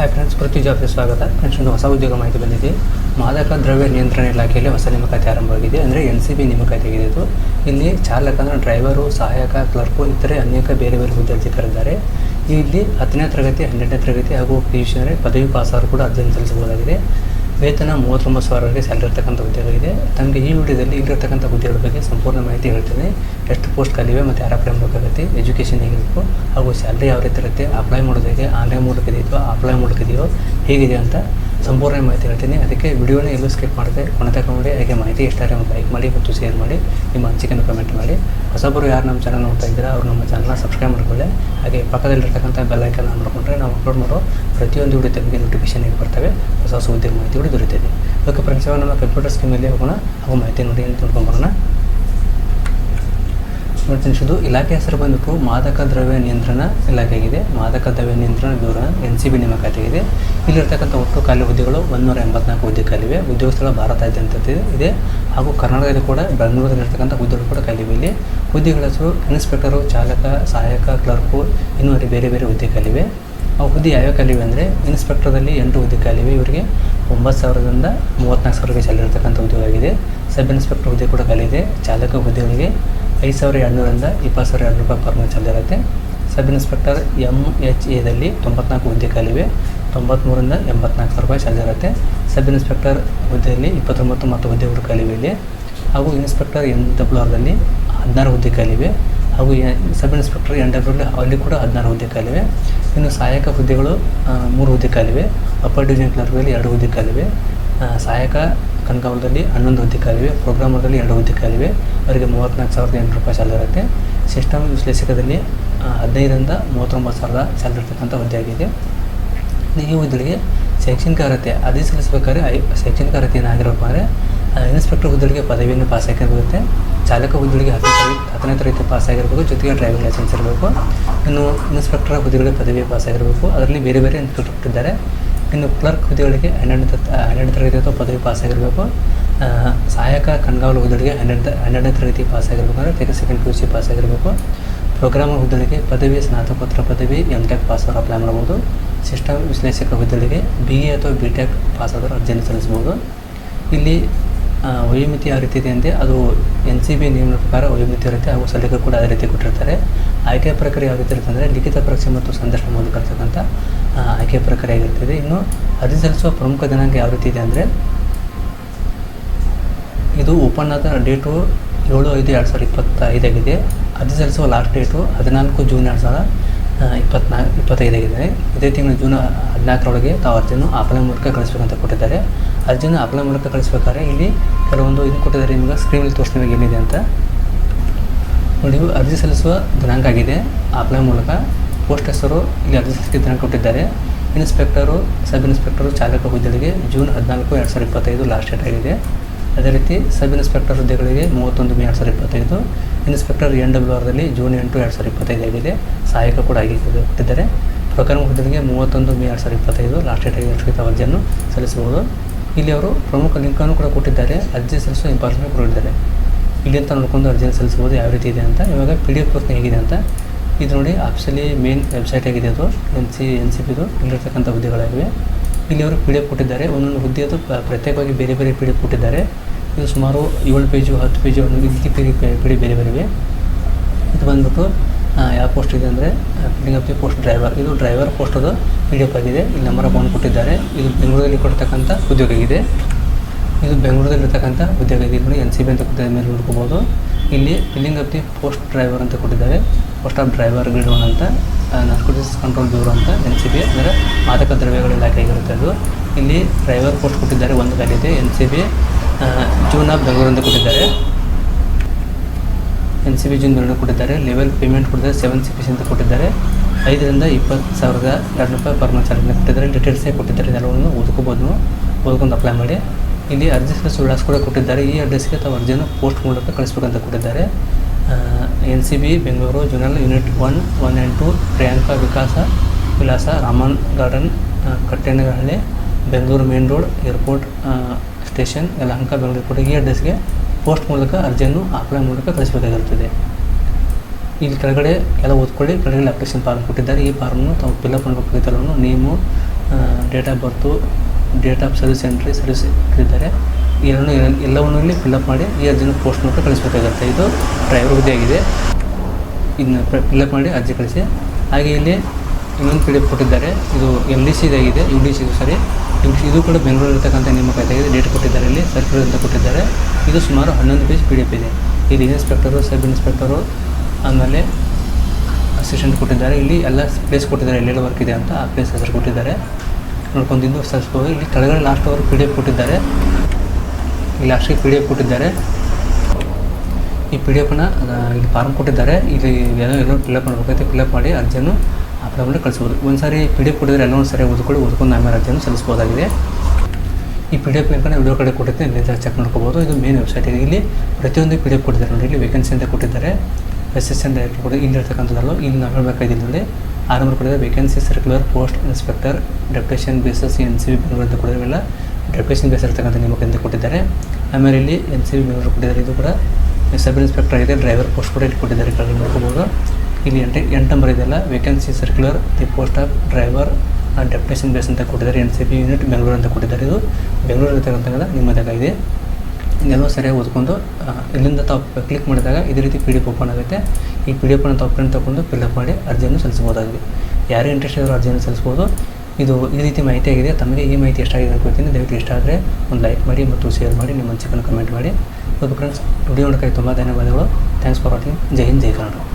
Hi friends ಪೃಥ್ವಿ ಜಾಬ್ಗೆ ಸ್ವಾಗತ. Friends ಒಂದು ಹೊಸ ಉದ್ಯೋಗ ಮಾಹಿತಿ ಬಂದಿದೆ. ಮಾದಕ ದ್ರವ್ಯ ನಿಯಂತ್ರಣ ಇಲಾಖೆಯಲ್ಲಿ ಹೊಸ ನೇಮಕಾತಿ ಆರಂಭವಾಗಿದೆ. ಅಂದರೆ ಎನ್ ಸಿ ಬಿ ನೇಮಕಾತಿ ಆಗಿದೆ ಇದು ಇಲ್ಲಿ ಚಾಲಕ, ಅಂದರೆ ಡ್ರೈವರು ಸಹಾಯಕ ಕ್ಲರ್ಕು ಇತರೆ ಅನೇಕ ಬೇರೆ ಬೇರೆ ಹುದ್ದೆ ಕರೆದಿದ್ದಾರೆ ಇಲ್ಲಿ ಹತ್ತನೇ ತರಗತಿ, ಹನ್ನೆರಡನೇ ತರಗತಿ ಹಾಗೂ ಪಿ ಯು ಪದವಿ ಪಾಸಾರು ಕೂಡ ಅರ್ಜಿಯನ್ನು ಸಲ್ಲಿಸಬಹುದಾಗಿದೆ. ವೇತನ ಮೂವತ್ತೊಂಬತ್ತು ಸಾವಿರವರೆಗೆ ಸ್ಯಾಲ್ರಿ ಇರ್ತಕ್ಕಂಥ ಹುದ್ದೆಗಳಿದೆ. ತಮಗೆ ಈ ವಿಡಿಯೋದಲ್ಲಿ ಇಲ್ಲಿರ್ತಕ್ಕಂಥ ಹುದ್ದೆಗಳ ಬಗ್ಗೆ ಸಂಪೂರ್ಣ ಮಾಹಿತಿ ಹೇಳ್ತೇನೆ ಎಷ್ಟು ಪೋಸ್ಟ್ ಖಾಲಿವೆ ಮತ್ತು ಯಾರು ಅಪ್ಲೈ ಮಾಡಬೇಕಾಗುತ್ತೆ? ಎಜುಕೇಷನ್ ಹೇಗಿರಬೇಕು ಹಾಗೂ ಸ್ಯಾಲ್ರಿ ಯಾವ ರೀತಿ ಇರುತ್ತೆ? ಅಪ್ಲೈ ಮಾಡೋದು ಆನ್ಲೈನ್ ಮೂಲಕ ಇದೆಯೋ ಅಪ್ಲೈ ಮೂಲಕ ಇದೆಯೋ ಹೇಗಿದೆ ಅಂತ ಸಂಪೂರ್ಣ ಮಾಹಿತಿ ಹೇಳ್ತೀನಿ. ಅದಕ್ಕೆ ವಿಡಿಯೋನ ಎಲ್ಲೂ ಸ್ಕಿಪ್ ಮಾಡಿದೆ ಕೊನೆ ತಗೊಂಡು ಹಾಗೆ ಮಾಹಿತಿ ಇಷ್ಟ ಆದರೆ ಒಂದು ಲೈಕ್ ಮಾಡಿ ಮತ್ತು ಶೇರ್ ಮಾಡಿ, ನಿಮ್ಮ ಅನಿಸಿಕೆಯನ್ನು ಕಮೆಂಟ್ ಮಾಡಿ. ಹೊಸಬರು ಯಾರು ನಮ್ಮ ಚಾನಲ್ ನೋಡ್ತಾ ಇದ್ದೀರಾ, ಅವ್ರು ನಮ್ಮ ಚಾನಲ್ನ ಸಬ್ಸ್ಕ್ರೈಬ್ ಮಾಡ್ಕೊಳ್ಳಿ. ಹಾಗೆ ಪಕ್ಕದಲ್ಲಿರ್ತಕ್ಕಂಥ ಬೆಲ್ ಐಕನ್ ಮಾಡ್ಕೊಂಡ್ರೆ ನಾವು ಅಪ್ಲೋಡ್ ಮಾಡೋ ಪ್ರತಿಯೊಂದು ವಿಡಿಯೋ ತಮಗೆ ನೋಟಿಫಿಕೇಶನ್ ಹೇಗೆ ಬರ್ತವೆ. ಹೊಸ ಹೊಸ ಉದ್ಯೋಗ ಮಾಹಿತಿ ಕೂಡ ದೊರೆತಿದೆ ಓಕೆ ಫ್ರೆಂಡ್ಸ್ ನಮ್ಮ ಕಂಪ್ಯೂಟರ್ ಸ್ಕೀಮಲ್ಲಿ ಹೋಗೋಣ. ಹಾಗೂ ಮಾಹಿತಿ ನೋಡಿ ಅಂತ ನೋಡ್ಕೊಂಬರೋಣ ನೋಡ್ತೀನಿ ಶುದ್ಧ ಇಲಾಖೆ ಹೆಸರು ಬಂದ್ಬಿಟ್ಟು ಮಾದಕ ದ್ರವ್ಯ ನಿಯಂತ್ರಣ ಇಲಾಖೆ ಆಗಿದೆ ಮಾದಕ ದ್ರವ್ಯ ನಿಯಂತ್ರಣ ಬ್ಯೂರೋ ಎನ್ ಸಿ ಬಿ ನೇಮಕಾತಿ ಆಗಿದೆ ಇಲ್ಲಿರ್ತಕ್ಕಂಥ ಒಟ್ಟು ಖಾಲಿ ಹುದ್ದೆಗಳು ಒಂದೂರ ಎಂಬತ್ನಾಲ್ಕು ಹುದ್ದೆ ಖಾಲಿವೆ. ಉದ್ಯೋಗ ಸ್ಥಳ ಭಾರತಾದ್ಯಂತ ಇದೆ. ಹಾಗೂ ಕರ್ನಾಟಕದಲ್ಲಿ ಕೂಡ ಬೆಂಗಳೂರಲ್ಲಿರ್ತಕ್ಕಂಥ ಹುದ್ದೆಗಳು ಕೂಡ ಖಾಲಿವೆ ಇಲ್ಲಿ. ಹುದ್ದೆಗಳ ಹೆಸರು ಇನ್ಸ್ಪೆಕ್ಟರು, ಚಾಲಕ, ಸಹಾಯಕ, ಕ್ಲರ್ಕು, ಇನ್ನೂ ಬೇರೆ ಬೇರೆ ಹುದ್ದೆ ಖಾಲಿವೆ. ಆ ಹುದ್ದೆ ಯಾವ್ಯಾವ ಖಾಲಿವೆ ಅಂದರೆ ಇನ್ಸ್ಪೆಕ್ಟರ್ದಲ್ಲಿ ಎಂಟು ಹುದ್ದೆ ಖಾಲಿವೆ. ಇವರಿಗೆ ಒಂಬತ್ತು ಸಾವಿರದಿಂದ ಮೂವತ್ತ್ನಾಲ್ಕು ಸಾವಿರಕ್ಕೆ ಉದ್ಯೋಗ ಆಗಿದೆ ಸಬ್ ಇನ್ಸ್ಪೆಕ್ಟರ್ ಹುದ್ದೆ ಕೂಡ ಖಾಲಿ ಇದೆ ಚಾಲಕ ಹುದ್ದೆಗಳಿಗೆ ಐದು ಸಾವಿರ ಎರಡುನೂರಿಂದ ಇಪ್ಪತ್ತು ಸಾವಿರ ಎರಡು ರೂಪಾಯಿ ಪರ್ಮ ಮಂತ್ ಇರುತ್ತೆ ಸಬ್ ಇನ್ಸ್ಪೆಕ್ಟರ್ ಎಂ ಎಚ್ ಎದಲ್ಲಿ ತೊಂಬತ್ನಾಲ್ಕು ಹುದ್ದೆ ಕಾಲಿವೆ. ತೊಂಬತ್ತ್ಮೂರಿಂದ ಎಂಬತ್ನಾಲ್ಕು ಸಾವಿರ ರೂಪಾಯಿ ಚಾರ್ಜ್ ಇರುತ್ತೆ ಸಬ್ ಇನ್ಸ್ಪೆಕ್ಟರ್ ಹುದ್ದೆಯಲ್ಲಿ ಇಪ್ಪತ್ತೊಂಬತ್ತು ಮತ್ತು ಹುದ್ದೆಗಳು ಖಾಲಿವೆ ಇಲ್ಲಿ. ಹಾಗೂ ಇನ್ಸ್ಪೆಕ್ಟರ್ ಎನ್ ಡಬ್ಲ್ಯೂ ಆರ್ದಲ್ಲಿ ಹದಿನಾರು ಹುದ್ದೆ ಕಾಲಿವೆ. ಹಾಗೂ ಸಬ್ ಇನ್ಸ್ಪೆಕ್ಟರ್ ಎನ್ ಡಬ್ಲ್ಯೂ ಅಲ್ಲಿ ಕೂಡ ಹದಿನಾರು ಹುದ್ದೆ ಖಾಲಿವೆ ಇನ್ನು ಸಹಾಯಕ ಹುದ್ದೆಗಳು ಮೂರು ಹುದ್ದೆ ಕಾಲಿವೆ. ಅಪ್ಪರ್ ಡಿವಿಷನ್ ಕ್ಲರ್ಕ್ಗಳಲ್ಲಿ ಎರಡು ಹುದ್ದೆ ಕಾಲಿವೆ. ಸಹಾಯಕ ಕಣ್ಗಾವಲದಲ್ಲಿ ಹನ್ನೊಂದು ಹುದ್ದೆ ಖಾಲಿವೆ ಪ್ರೋಗ್ರಾಮರ್ದಲ್ಲಿ ಎರಡು ಹುದ್ದೆ ಖಾಲಿವೆ ಅವರಿಗೆ ಮೂವತ್ತ್ನಾಲ್ಕು ಸಾವಿರದ ಎಂಟು ರೂಪಾಯಿ ಸ್ಯಾಲರಿ ಇರುತ್ತೆ. ಸಿಸ್ಟಮ್ ವಿಶ್ಲೇಷಕದಲ್ಲಿ ಹದಿನೈದರಿಂದ ಮೂವತ್ತೊಂಬತ್ತು ಸಾವಿರದ ಸ್ಯಾಲರಿ ಇರ್ತಕ್ಕಂಥ ಹುದ್ದೆ ಆಗಿದೆ. ಈ ಹುದ್ದೆಗಳಿಗೆ ಶೈಕ್ಷಣಿಕ ಅರ್ಹತೆ, ಅದೇ ಸಲ್ಲಿಸಬೇಕಾದ್ರೆ ಐ, ಶೈಕ್ಷಣಿಕ ಅರ್ಹತೆ ಇನ್ಸ್ಪೆಕ್ಟರ್ ಹುದ್ದೆಗಳಿಗೆ ಪದವಿಯನ್ನು ಪಾಸ್ ಆಗಿರಬೇಕು. ಚಾಲಕ ಹುದ್ದೆಗಳಿಗೆ ಹತ್ತನೇ ತರಗತಿ ಹತ್ತನೇ ತರಗತಿ ಪಾಸ್ ಆಗಿರಬೇಕು. ಜೊತೆಗೆ ಡ್ರೈವಿಂಗ್ ಲೈಸೆನ್ಸ್ ಇರಬೇಕು. ಇನ್ನು ಇನ್ಸ್ಪೆಕ್ಟರ್ ಹುದ್ದೆಗಳಿಗೆ ಪದವಿ ಪಾಸ್ ಆಗಿರಬೇಕು. ಅದರಲ್ಲಿ ಬೇರೆ ಬೇರೆ ಇನ್ಸ್ಪೆಕ್ಟರ್ ಇದ್ದಾರೆ ಇನ್ನು ಕ್ಲರ್ಕ್ ಹುದ್ದೆಗಳಿಗೆ ಹನ್ನೆರಡು ಹನ್ನೆರಡು ತರಗತಿ ಅಥವಾ ಪದವಿ ಪಾಸ್ ಆಗಿರಬೇಕು. ಸಹಾಯಕ ಕಣ್ಗಾವಲು ಹುದ್ದೆಗೆ ಹನ್ನೆರಡು, ಹನ್ನೆರಡನೇ ತರಗತಿ ಪಾಸ್ ಆಗಿರಬೇಕು ಅಂದರೆ tech second P U C pass ಆಗಿರಬೇಕು ಪ್ರೋಗ್ರಾಮರ್ ಹುದ್ದೆಗೆ ಪದವಿ, ಸ್ನಾತಕೋತ್ತರ ಪದವಿ ಎಂ ಟೆಕ್ ಪಾಸ್ ಅವರು ಅಪ್ಲೈ ಮಾಡ್ಬೋದು. ಸಿಸ್ಟಮ್ ವಿಶ್ಲೇಷಕ ಹುದ್ದೆಗೆ ಬಿ ಎ ಅಥವಾ ಬಿ ಟೆಕ್ ಪಾಸ್ ಆದರೂ ಅರ್ಜಿಯನ್ನು ಸಲ್ಲಿಸ್ಬೋದು. ಇಲ್ಲಿ ವಯೋಮಿತಿ ಯಾವ ರೀತಿ ಇದೆ ಅಂದರೆ ಅದು ಎನ್ ಸಿ ಬಿ ನಿಯಮದ ಪ್ರಕಾರ ವಯೋಮಿತಿ ಇರುತ್ತೆ ಹಾಗೂ ಸಲಿಕೆ ಕೂಡ ಅದೇ ರೀತಿ ಕೊಟ್ಟಿರ್ತಾರೆ. ಆಯ್ಕೆ ಪ್ರಕ್ರಿಯೆ ಯಾವ ರೀತಿ ಇರುತ್ತೆ ಅಂದರೆ ಲಿಖಿತ ಪರೀಕ್ಷೆ ಮತ್ತು ಸಂದರ್ಶನ ಮೂಲಕ ಇರ್ತಕ್ಕಂಥ ಆಯ್ಕೆ ಪ್ರಕ್ರಿಯೆ ಆಗಿರ್ತದೆ. ಇನ್ನು ಅರ್ಜಿ ಸಲ್ಲಿಸುವ ಪ್ರಮುಖ ದಿನಾಂಕ ಯಾವ ರೀತಿ ಇದೆ ಅಂದರೆ ಇದು ಆದ ಡೇಟು ಏಳು ಐದು ಎರಡು ಸಾವಿರದ ಇಪ್ಪತ್ತೈದಾಗಿದೆ ಅರ್ಜಿ ಸಲ್ಲಿಸುವ ಲಾಸ್ಟ್ ಡೇಟು ಹದಿನಾಲ್ಕು ಜೂನ್ ಎರಡು ಸಾವಿರದ ಇಪ್ಪತ್ನಾಲ್ಕು ಇಪ್ಪತ್ತೈದಾಗಿದೆ ಇದೇ ತಿಂಗಳು ಜೂನ್ ಹದಿನಾಲ್ಕರೊಳಗೆ ತಾವು ಅರ್ಜಿಯನ್ನು ಆಫ್ಲೈನ್ ಮೂಲಕ ಕಳಿಸ್ಬೇಕಂತ ಕೊಟ್ಟಿದ್ದಾರೆ. ಅರ್ಜಿಯನ್ನು ಆಫ್ಲೈನ್ ಮೂಲಕ ಕಳಿಸ್ಬೇಕಾದ್ರೆ ಇಲ್ಲಿ ಕೆಲವೊಂದು ಇದು ಕೊಟ್ಟಿದ್ದಾರೆ ನಿಮಗೆ ಸ್ಕ್ರೀನಲ್ಲಿ ತೋರಿಸ್ತೀವಿ ಏನಿದೆ ಅಂತ. ನೋಡಿ, ಅರ್ಜಿ ಸಲ್ಲಿಸುವ ದಿನಾಂಕ ಆಗಿದೆ. ಆಫ್ಲೈನ್ ಮೂಲಕ ಪೋಸ್ಟ್ ಹೆಸರು ಇಲ್ಲಿ ಅರ್ಜಿ ಸಲ್ಲಿಸಿದ ದಿನಾಂಕ ಕೊಟ್ಟಿದ್ದಾರೆ. ಇನ್ಸ್ಪೆಕ್ಟರು ಸಬ್ ಇನ್ಸ್ಪೆಕ್ಟರು ಚಾಲಕ ಹುದ್ದೆಗಳಿಗೆ ಜೂನ್ ಹದಿನಾಲ್ಕು ಎರಡು ಸಾವಿರದ ಇಪ್ಪತ್ತೈದು ಲಾಸ್ಟ್ ಡೇಟ್ ಆಗಿದೆ. ಅದೇ ರೀತಿ ಸಬ್ ಇನ್ಸ್ಪೆಕ್ಟರ್ ಹುದ್ದೆಗಳಿಗೆ ಮೂವತ್ತೊಂದು ಮೇ ಎರಡು ಸಾವಿರದ ಇಪ್ಪತ್ತೈದು, ಇನ್ಸ್ಪೆಕ್ಟರ್ ಎನ್ ಡಬ್ಲ್ಯೂ ಆರ್ದಲ್ಲಿ ಜೂನ್ ಎಂಟು ಎರಡು ಸಾವಿರದ ಇಪ್ಪತ್ತೈದು ಆಗಿದೆ. ಸಹಾಯಕ ಕೂಡ ಆಗಿ ಕೊಟ್ಟಿದ್ದಾರೆ ಪ್ರಕರಣ ಹುದ್ದೆಗಳಿಗೆ ಮೂವತ್ತೊಂದು ಮೇ ಎರಡು ಸಾವಿರದ ಇಪ್ಪತ್ತೈದು ಲಾಸ್ಟ್ ಡೇಟ್ ಆಗಿ ಅಷ್ಟಕ್ಕೆ ಅರ್ಜಿಯನ್ನು ಸಲ್ಲಿಸಬಹುದು. ಇಲ್ಲಿ ಅವರು ಪ್ರಮುಖ ಲಿಂಕನ್ನು ಕೂಡ ಕೊಟ್ಟಿದ್ದಾರೆ. ಅರ್ಜಿ ಸಲ್ಲಿಸುವ ಇಂಪಾರ್ಟೆಂಟ್ ಕೊಟ್ಟಿದ್ದಾರೆ. ಇಲ್ಲಿ ಅಂತ ನೋಡ್ಕೊಂಡು ಅರ್ಜಿಯನ್ನು ಸಲ್ಲಿಸಬಹುದು ಯಾವ ರೀತಿ ಇದೆ ಅಂತ. ಇವಾಗ ಪಿ ಡಿ ಎಫ್ ಪ್ರಶ್ನೆ ಹೇಗಿದೆ ಅಂತ. ಇದು ನೋಡಿ ಆಫೀಸಲ್ಲಿ ಮೇನ್ ವೆಬ್ಸೈಟ್ ಆಗಿದೆ ಅದು. ಎನ್ ಸಿ ಎನ್ ಸಿ ಪಿದು ಇಲ್ಲಿರ್ತಕ್ಕಂಥ ಹುದ್ದೆಗಳಾಗಿವೆ. ಇಲ್ಲಿ ಅವರು ಪಿ ಡಿ ಕೊಟ್ಟಿದ್ದಾರೆ, ಒಂದೊಂದು ಹುದ್ದೆಯದು ಪ್ರತ್ಯೇಕವಾಗಿ ಬೇರೆ ಬೇರೆ ಪಿ ಡಿ ಕೊಟ್ಟಿದ್ದಾರೆ. ಇದು ಸುಮಾರು ಏಳು ಪೇಜು, ಹತ್ತು ಪೇಜು, ಒಂದು ರೀತಿ ಪಿ ಡಿ ಬೇರೆ ಬೇರೆ ಇವೆ ಇದು ಬಂದ್ಬಿಟ್ಟು ಯಾವ ಪೋಸ್ಟ್ ಇದೆ ಅಂದರೆ filling up the post driver ಇದು ಡ್ರೈವರ್ ಪೋಸ್ಟ್ ಅದು ಪಿ ಡಿ ಎಫ್ ಆಗಿದೆ ಇಲ್ಲಿ ನಂಬರ್ ಆಫ್ ಒನ್ ಕೊಟ್ಟಿದ್ದಾರೆ. ಇದು ಬೆಂಗಳೂರಲ್ಲಿ ಕೊಡ್ತಕ್ಕಂಥ ಉದ್ಯೋಗ ಇದೆ. ಇದು ಬೆಂಗಳೂರಲ್ಲಿರ್ತಕ್ಕಂಥ ಉದ್ಯೋಗ ಇದೆ. ನೋಡಿ ಎನ್ ಸಿ ಬಿ ಅಂತ ಕೊಟ್ಟಿದ್ದಾರೆ, ಮೇಲೆ ನೋಡ್ಕೋಬೋದು. ಇಲ್ಲಿ filling up the post driver ಅಂತ ಕೊಟ್ಟಿದ್ದಾರೆ. ಪೋಸ್ಟ್ ಆಫ್ ಡ್ರೈವರ್ ಗ್ರೇಡ್ ಅಂತ ನಾರ್ಕೋಟಿಕ್ಸ್ ಕಂಟ್ರೋಲ್ ಬ್ಯೂರೋ ಅಂತ ಎನ್ ಸಿ ಬಿ ಅಂದರೆ ಮಾದಕ ದ್ರವ್ಯಗಳ ಇಲಾಖೆ ಆಗಿರುತ್ತೆ ಅದು. ಇಲ್ಲಿ ಡ್ರೈವರ್ ಪೋಸ್ಟ್ ಕೊಟ್ಟಿದ್ದಾರೆ, ಒಂದು ಖಾಲಿ ಇದೆ N C B zone of Bengaluru ಅಂತ ಕೊಟ್ಟಿದ್ದಾರೆ. N C B zone Bengaluru ಕೊಟ್ಟಿದ್ದಾರೆ ಲೆವೆಲ್ ಪೇಮೆಂಟ್ ಕೊಟ್ಟಿದ್ದಾರೆ ಸೆವೆನ್ ಸಿ ಪಿ ಸಿ ಅಂತ ಕೊಟ್ಟಿದ್ದಾರೆ. ಐದರಿಂದ ಇಪ್ಪತ್ತು ಸಾವಿರದ ಎರಡು ರೂಪಾಯಿ ಪರ್ ಮಂತ್ ಚಾರ್ಜ್ ಕೊಟ್ಟಿದ್ದಾರೆ ಡೀಟೇಲ್ಸೇ ಕೊಟ್ಟಿದ್ದಾರೆ, ಇದೆಲ್ಲವನ್ನು ಓದ್ಕೋಬೋದು. ಓದ್ಕೊಂಡು ಅಪ್ಲೈ ಮಾಡಿ. ಇಲ್ಲಿ ಅರ್ಜಿ ವಿಳಾಸ ಕೂಡ ಕೊಟ್ಟಿದ್ದಾರೆ, ಈ ಅಡ್ರೆಸ್ಗೆ ತಾವು ಅರ್ಜಿಯನ್ನು ಪೋಸ್ಟ್ ಮೂಲಕ ಕಳಿಸ್ಬೇಕಂತ ಕೊಟ್ಟಿದ್ದಾರೆ. N C B, Bengaluru general unit one one and two, Priyanka Vikasa Vilasa Raman garden Kattenagahalli Bengaluru main road, airport station Yelahanka Bengaluru ಕೂಡ ಈ ಅಡ್ರೆಸ್ಗೆ ಪೋಸ್ಟ್ ಮೂಲಕ ಅರ್ಜಿಯನ್ನು ಆಫ್ಲೈನ್ ಮೂಲಕ ಕಳಿಸಬೇಕಾಗಿರುತ್ತದೆ. ಇಲ್ಲಿ ಕೆಳಗಡೆ ಎಲ್ಲ ಓದ್ಕೊಳ್ಳಿ, ಕೆಳಗಡೆ ಅಪ್ಲಿಕೇಶನ್ ಫಾರ್ಮ್ ಕೊಟ್ಟಿದ್ದಾರೆ. ಈ ಫಾರ್ಮನ್ನು ತಾವು fill up ಮಾಡಬೇಕಾಗಿತ್ತಲ್ಲವನ್ನು name date of birth date of service entry service ಇಟ್ಟಿದ್ದಾರೆ. ಎರಡೂ ಎಲ್ಲವನ್ನು ಇಲ್ಲಿ ಫಿಲ್ಅಪ್ ಮಾಡಿ ಈ ಅರ್ಜಿನ ಪೋಸ್ಟ್ ಮೂಲಕ ಕಳಿಸಬೇಕಾಗುತ್ತೆ. ಇದು ಡ್ರೈವರ್ ಹುದ್ದೆ ಆಗಿದೆ. ಇದನ್ನ ಫಿಲ್ಅಪ್ ಮಾಡಿ ಅರ್ಜಿ ಕಳಿಸಿ. ಹಾಗೆ ಇಲ್ಲಿ ಇನ್ನೊಂದು ಪಿ ಡಿ ಕೊಟ್ಟಿದ್ದಾರೆ. ಇದು ಎಂ ಡಿ ಸಿ ಇದಾಗಿದೆ ಯು ಡಿ ಸಿ ಸರಿ ಯು ಡಿ ಇದು ಕೂಡ ಬೆಂಗಳೂರು ಇರ್ತಕ್ಕಂಥ ನೇಮಕಾತಿ ಆಗಿದೆ ಡೇಟ್ ಕೊಟ್ಟಿದ್ದಾರೆ ಇಲ್ಲಿ ಸರ್ಕ್ಯುಲರ್ ಅಂತ ಕೊಟ್ಟಿದ್ದಾರೆ. ಇದು ಸುಮಾರು ಹನ್ನೊಂದು ಪೇಜ್ ಪಿ ಡಿ ಎಫ್ ಇದೆ. ಇಲ್ಲಿ ಇನ್ಸ್ಪೆಕ್ಟರು ಸಬ್ ಇನ್ಸ್ಪೆಕ್ಟರು ಆಮೇಲೆ ಅಸಿಸ್ಟೆಂಟ್ ಕೊಟ್ಟಿದ್ದಾರೆ. ಇಲ್ಲಿ ಎಲ್ಲ ಪ್ಲೇಸ್ ಕೊಟ್ಟಿದ್ದಾರೆ. ಎಲ್ಲೆಲ್ಲ ವರ್ಕ್ ಇದೆ ಅಂತ ಆ ಪ್ಲೇಸ್ ಹೆಸರು ಕೊಟ್ಟಿದ್ದಾರೆ. ನೋಡ್ಕೊಂಡು ಸರ್ಚ್ ಹೋಗಿ. ಇಲ್ಲಿ ಕೆಳಗಡೆ ಲಾಸ್ಟ್ ಅವರು ಪಿ ಡಿ ಎಫ್ ಕೊಟ್ಟಿದ್ದಾರೆ. ಇಲ್ಲಿ ಲಾಸ್ಟಿಗೆ ಪಿ ಡಿ ಎಫ್ ಕೊಟ್ಟಿದ್ದಾರೆ. ಈ ಪಿ ಡಿ ಎಫ್ನ ಇಲ್ಲಿ ಫಾರ್ಮ್ ಕೊಟ್ಟಿದ್ದಾರೆ. ಇಲ್ಲಿ ಏನೋ ಎಲ್ಲೋ ಮಾಡಬೇಕಾಯ್ತು ಮಾಡಬೇಕೈತೆ ಫಿಲ್ಅಪ್ ಮಾಡಿ ಅರ್ಜಿಯನ್ನು ಅಪ್ಲೈ ಮಾಡಿ ಕಳಿಸ್ಬೋದು. ಒಂದು ಸಾರಿ ಪಿ ಡಿ ಎಫ್ ಕೊಟ್ಟಿದ್ರೆ ಒಂದು ಸರಿ ಓದ್ಕೊಳ್ಳಿ, ಓದ್ಕೊಂಡು ಆಮೇಲೆ ಅರ್ಜಿಯನ್ನು ಸಲ್ಲಿಸ್ಬೋದಾಗಿದೆ ಈ ಪಿ ಡಿ ಎಫ್ ಲಿಂಕನ್ನು ವಿಡಿಯೋ ಕಡೆ ಕೊಟ್ಟಿದ್ದೆ ನಿಂದ ಚೆಕ್ ಮಾಡ್ಕೋಬೋದು. ಇದು ಮೇನ್ ವೆಬ್ಸೈಟ್ ಇದೆ. ಇಲ್ಲಿ ಪ್ರತಿಯೊಂದು ಪಿ ಡಿ ಎಫ್ ಕೊಟ್ಟಿದ್ದಾರೆ ನೋಡಿ, ಇಲ್ಲಿ ವೇಕೆನ್ಸಿ ಅಂತ ಕೊಟ್ಟಿದ್ದಾರೆ. ಅಸಿಸ್ಟೆಂಟ್ ಡೈರೆಕ್ಟರ್ ಕೂಡ ಇಲ್ಲಿ ಇರ್ತಕ್ಕಂಥದ್ದಲ್ಲ, ಇಲ್ಲಿ ನಾವು ಹೇಳಬೇಕಾಗಿದ್ದು ನೋಡಿ. ಆರಂಭ ಕೊಟ್ಟಿದ್ದಾರೆ vacancy circular post inspector deputation basis N C B Bengaluru ಅಂತ ಕೊಟ್ಟಿದ್ದಾರೆ ಡೆಪ್ಟೇಷನ್ ಬೇಸ್ ಇರ್ತಕ್ಕಂಥ ನೇಮಕ ಅಂತ ಕೊಟ್ಟಿದ್ದಾರೆ. ಆಮೇಲೆ ಇಲ್ಲಿ ಎನ್ ಸಿ ಬಿ ಬೆಂಗಳೂರು ಕೊಟ್ಟಿದ್ದಾರೆ. ಇದು ಕೂಡ ಸಬ್ ಇನ್ಸ್ಪೆಕ್ಟರ್ ಆಗಿದೆ. ಡ್ರೈವರ್ ಪೋಸ್ಟ್ ಕೂಡ ಇಲ್ಲಿ ಕೊಟ್ಟಿದ್ದಾರೆ. ಕಳೆದ ನೋಡ್ಕೋಬೋದು. ಇಲ್ಲಿ ಎಂಟು ಎಂಟು ನಂಬರ್ ಇದೆಲ್ಲ vacancy circular the post of driver deputation base ಅಂತ ಕೊಟ್ಟಿದ್ದಾರೆ. N C B unit Bengaluru ಅಂತ ಕೊಟ್ಟಿದ್ದಾರೆ ಇದು. ಬೆಂಗಳೂರು ಇರ್ತಕ್ಕಂಥ ನಿಮ್ಮದಾಗಿದೆ ಇದೆಲ್ಲ ಸರಿಯಾಗಿ ಓದ್ಕೊಂಡು ಇಲ್ಲಿಂದ ತಾವು ಕ್ಲಿಕ್ ಮಾಡಿದಾಗ ಇದೇ ರೀತಿ ಪಿ ಡಿ ಎಫ್ ಓಪನ್ ಆಗುತ್ತೆ. ಈ ಪಿ ಡಿ ಎಫನ್ನು ತಾವು ಪ್ರಿಂಟ್ ತೊಗೊಂಡು ಫಿಲ್ಅಪ್ ಮಾಡಿ ಅರ್ಜಿಯನ್ನು ಸಲ್ಲಿಸ್ಬೋದಾಗಿದೆ ಯಾರೇ ಇಂಟ್ರೆಸ್ಟ್ ಇರೋ ಅರ್ಜಿಯನ್ನು ಸಲ್ಲಿಸ್ಬೋದು ಇದು ಈ ರೀತಿ ಮಾಹಿತಿ ಆಗಿದೆ. ತಮಗೆ ಈ ಮಾಹಿತಿ ಎಷ್ಟಾಗಿದೆ ಅನ್ಕೋತೀನಿ ದಯವಿಟ್ಟು ಇಷ್ಟ ಆದರೆ ಒಂದು ಲೈಕ್ ಮಾಡಿ ಮತ್ತು ಶೇರ್ ಮಾಡಿ, ನಿಮ್ಮ ಅನಿಸಿಕೆಯನ್ನು ಕಮೆಂಟ್ ಮಾಡಿ. ಓಕೆ ಫ್ರೆಂಡ್ಸ್ ವಿಡಿಯೋ ನೋಡೋಕ್ಕೆ ತುಂಬ ಧನ್ಯವಾದಗಳು. Thanks for watching Jai Hind, Jai Kannada.